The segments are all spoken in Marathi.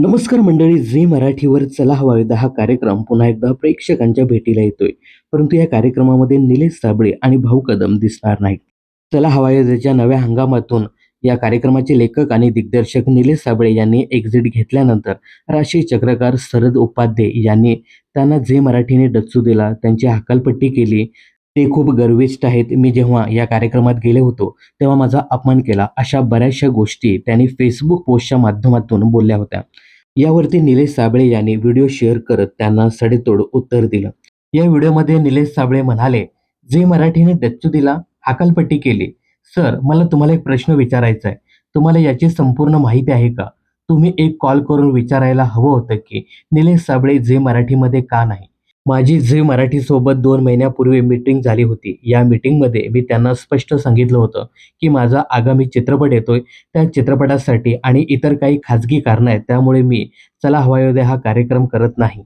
नमस्कार मंडळी झी मराठीवर चला हवा युद्ध हा कार्यक्रम. पुन्हा एकदा प्रेक्षकांच्या भेटीला येतोय. परंतु या कार्यक्रमामध्ये निलेश साबळे आणि भाऊ कदम दिसणार नाहीत. चला हवा नव्या हंगामातून या कार्यक्रमाचे लेखक आणि दिग्दर्शक निलेश साबळे यांनी एक्झिट घेतल्यानंतर राशी चक्रकार शरद उपाध्ये यांनी त्यांना झी मराठीने डच्चू दिला. त्यांची हकालपट्टी केली. ते खूप गर्विष्ठ आहेत. मी जेव्हा या कार्यक्रमात गेले होतो तेव्हा माझा अपमान केला. अशा बऱ्याचशा गोष्टी त्यांनी फेसबुक पोस्टच्या माध्यमातून बोलल्या होत्या. यावरती निलेश साबळे यांनी व्हिडिओ शेअर करत त्यांना सडेतोड उत्तर दिलं. या व्हिडिओमध्ये निलेश साबळे म्हणाले जे मराठीने डच्चू दिला हकालपट्टी केली. सर मला तुम्हाला एक प्रश्न विचारायचा आहे तुम्हाला याची संपूर्ण माहिती आहे का? तुम्ही एक कॉल करून विचारायला हवं होतं की निलेश साबळे जे मराठीमध्ये का नाही? माझी झी मराठीसोबत दोन महिन्यापूर्वी मीटिंग झाली होती. या मीटिंगमध्ये मी त्यांना स्पष्ट सांगितलं होतं की माझा आगामी चित्रपट येतोय. त्या चित्रपटासाठी आणि इतर काही खाजगी कारणं आहेत त्यामुळे मी चला हवायोदय हा कार्यक्रम करत नाही.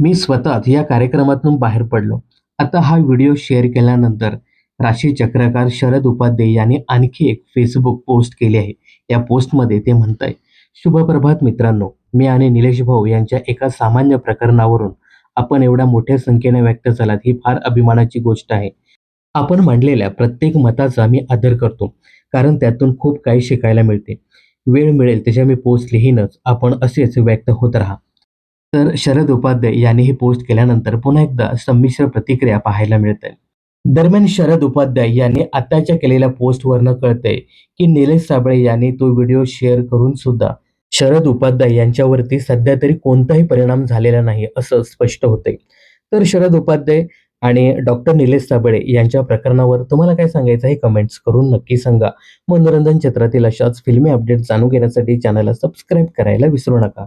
मी स्वतःच या कार्यक्रमातून बाहेर पडलो. आता हा व्हिडिओ शेअर केल्यानंतर राशी चक्रकार शरद उपाध्ये यांनी आणखी एक फेसबुक पोस्ट केली आहे. या पोस्टमध्ये ते म्हणत आहे शुभप्रभात मित्रांनो मी आणि निलेश भाऊ यांच्या एका सामान्य प्रकरणावरून आपण एवढ्या मोठ्या संख्येने व्यक्त झालात ही फार अभिमानाची गोष्ट आहे. आपण मांडलेल्या प्रत्येक मताचा मी आदर करतो कारण त्यातून खूप काही शिकायला मिळते. वेळ मिळेल त्याच्या मी पोस्ट लिहीनच आपण असेच व्यक्त होत राहा. तर शरद उपाध्याय यांनी ही पोस्ट केल्यानंतर पुन्हा एकदा संमिश्र प्रतिक्रिया पाहायला मिळत. आहे दरम्यान शरद उपाध्याय यांनी आताच्या केलेल्या पोस्टवरनं कळतंय की निलेश साबळे यांनी तो व्हिडिओ शेअर करून सुद्धा शरद उपाध्याय यांच्यावरती सध्या तरी कोणताही परिणाम झालेला नाही असं स्पष्ट होतंय. तर शरद उपाध्याय आणि डॉक्टर निलेश साबळे यांच्या प्रकरणावर तुम्हाला काय सांगायचं आहे कमेंट्स करून नक्की सांगा. मनोरंजन क्षेत्रातील अशाच फिल्मी अपडेट जाणून घेण्यासाठी चॅनलला सबस्क्राईब करायला विसरू नका.